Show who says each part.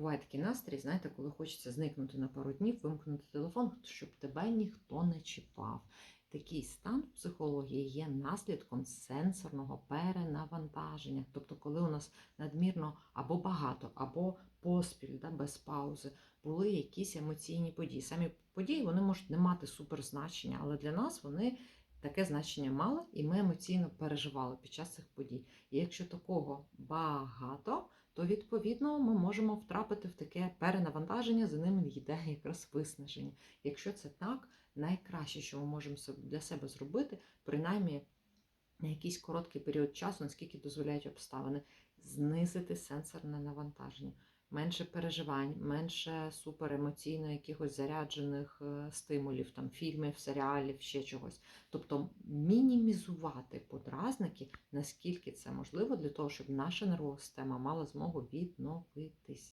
Speaker 1: Буває такий настрій, знаєте, коли хочеться зникнути на пару днів, вимкнути телефон, щоб тебе ніхто не чіпав. Такий стан в психології є наслідком сенсорного перенавантаження. Тобто, коли у нас надмірно або багато, або поспіль, да, без паузи, були якісь емоційні події. Самі події вони можуть не мати суперзначення, але для нас вони таке значення мали, і ми емоційно переживали під час цих подій. І якщо такого багато, то відповідно ми можемо втрапити в таке перенавантаження, за ним йде якраз виснаження. Якщо це так, найкраще, що ми можемо для себе зробити, принаймні на якийсь короткий період часу, наскільки дозволяють обставини, знизити сенсорне навантаження. Менше переживань, менше суперемоційно якихось заряджених е, стимулів, там фільмів, серіалів, ще чогось. Тобто мінімізувати подразники, наскільки це можливо, для того, щоб наша нервова система мала змогу відновитись.